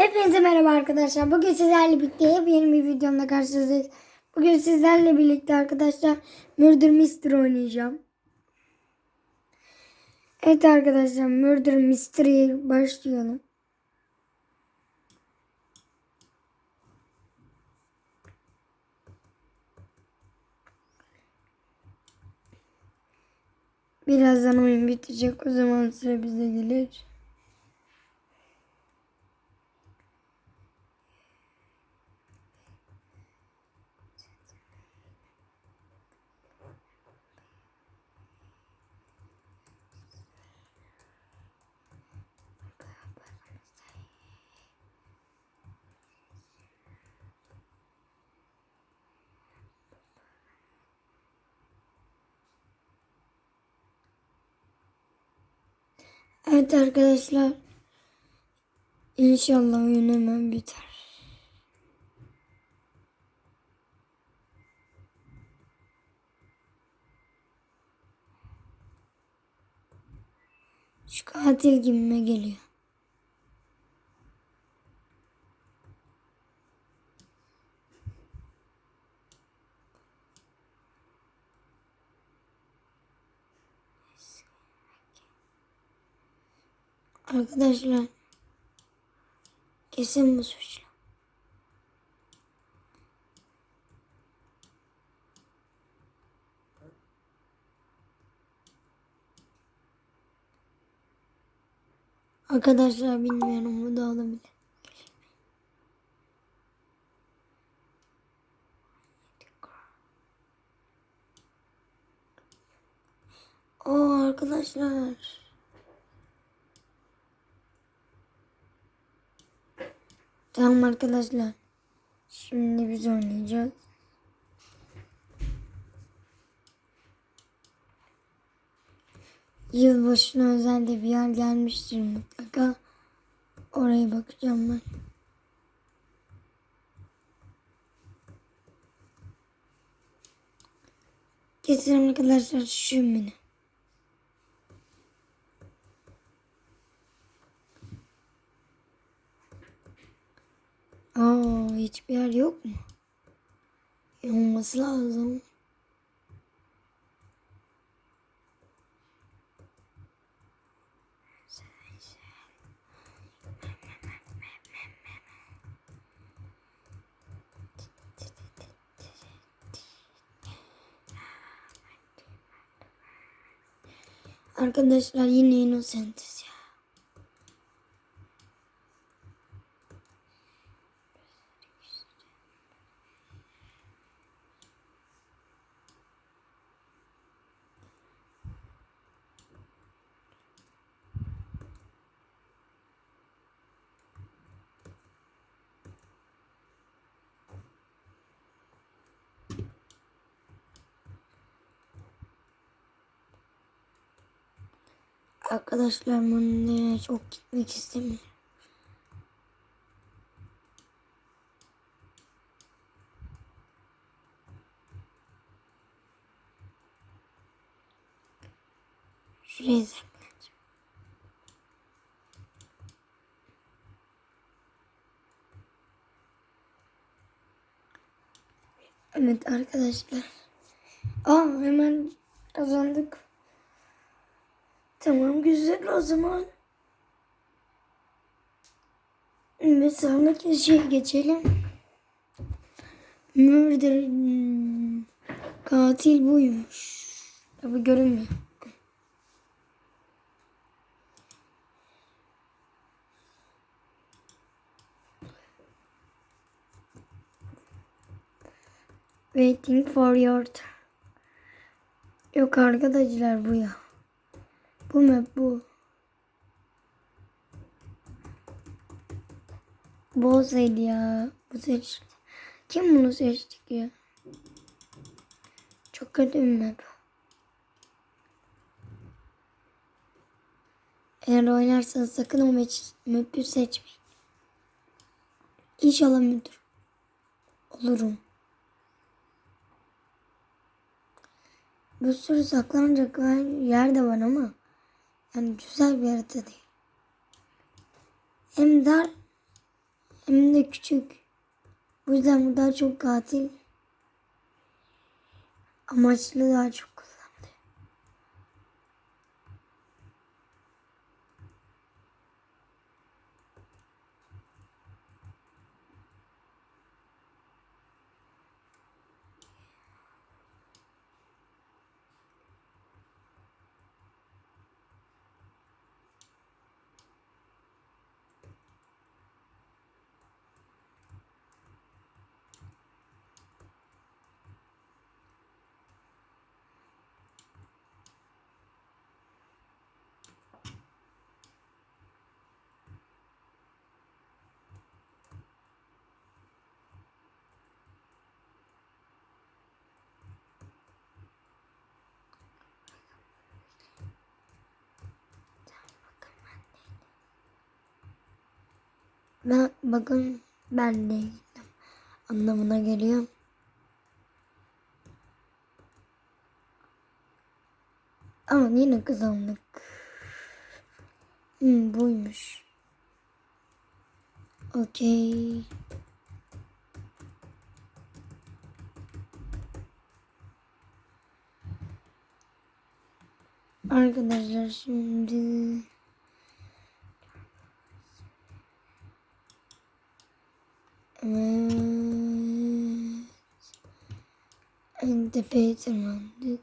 Hepinize merhaba arkadaşlar. Bugün sizlerle birlikte yeni bir videomda karşınızdayız. Bugün sizlerle birlikte arkadaşlar Murder Mystery oynayacağım. Evet arkadaşlar Murder Mystery'ye başlayalım. Birazdan oyun bitecek. O zaman sıra bize gelir. Evet arkadaşlar. İnşallah oyun hemen biter. Şu katil gibime geliyor. Arkadaşlar. Kesin bu suçlu. Arkadaşlar bilmiyorum bu da olabilir. Oo arkadaşlar. Tamam arkadaşlar. Şimdi biz oynayacağız. Yılbaşına özel de bir yer gelmiştir mutlaka. Oraya bakacağım ben. Kesin arkadaşlar şu beni. Aa, hiçbir yer yok mu? E, Olması lazım. Arkadaşlar yine Innocent'iz ya. Arkadaşlar de çok gitmek istemiyorum. Şuraya. Evet arkadaşlar. Aa hemen kazandık. Tamam güzel o zaman. Bir sonraki şeye geçelim. Murder hmm, katil buymuş. Tabi görünmüyor. Waiting for your. Yok arkadaşlar bu ya. Bu map bu. Olsaydı ya. Bu seçti. Kim bunu seçtik ya? Çok kötü bir map. Eğer oynarsanız sakın o map'i seçmeyin. İnşallah müdür. Olurum. Bir sürü saklanacak yer de var ama yani güzel bir harita değil. Hem dar Hem de küçük. Bu yüzden bu daha çok katil. Amaçlı daha çok Ben bakın ben de gittim. Anlamına geliyor. Ama yine kazandık. Hmm, buymuş. Okey. Arkadaşlar şimdi Evet. En tepeye tırmandık.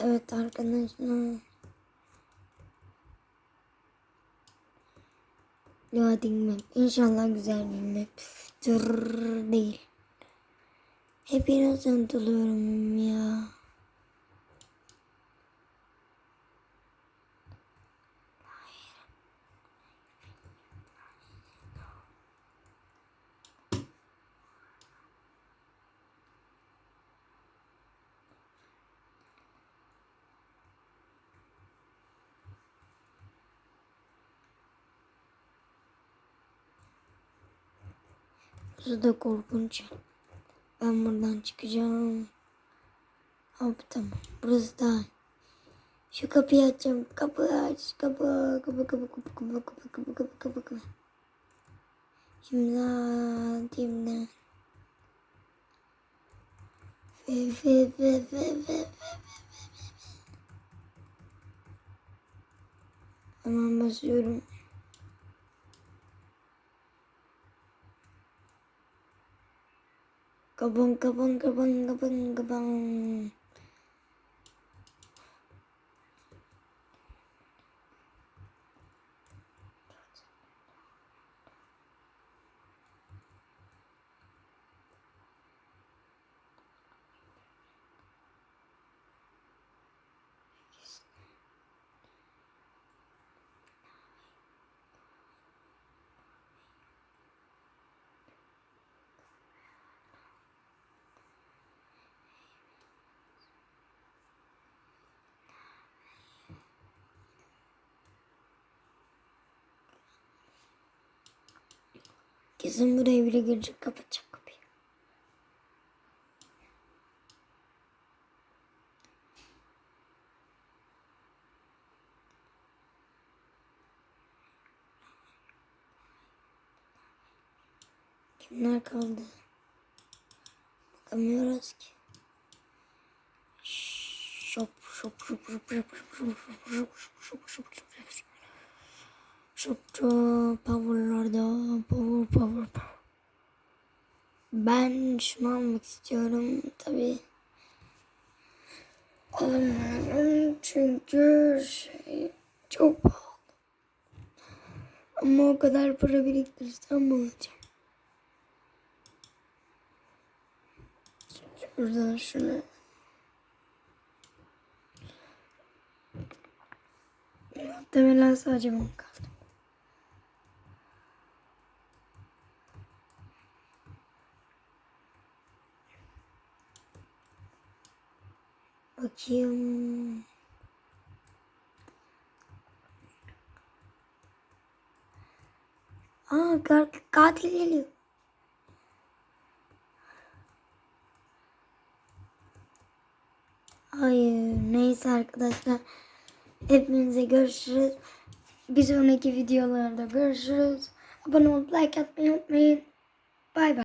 Evet arkadaşlar. Loading map. İnşallah güzel bir map. Tır değil. Hep oluyorum ya. Burası da korkunç. Ben buradan çıkacağım. Hop tamam. Burası da. Şu kapıyı açacağım. Kapı aç. Kapı. Kapı kapı kapı kapı kapı kapı kapı kapı kapı. İmdat. İmdat. Ve ve ve ve ve ve Hemen basıyorum. 가봉 가봉 가봉 가봉 가봉. Kesin buraya bile girecek kapatacak kapıyı. Kimler kaldı? Bakamıyoruz ki. Şop şop şop şop şop şop şop şop şop şop şop şop şop Şop şop powerlarda power power power. Ben şunu almak istiyorum tabi. Alamıyorum çünkü şey çok pahalı. Ama o kadar para biriktirirsem alacağım. Şuradan şunu. Muhtemelen sadece bunu kaldı. Kim? Aa katil geliyor. Hayır. Neyse arkadaşlar. Hepinize görüşürüz. Bir sonraki videolarda görüşürüz. Abone olup like atmayı unutmayın. Bay bay.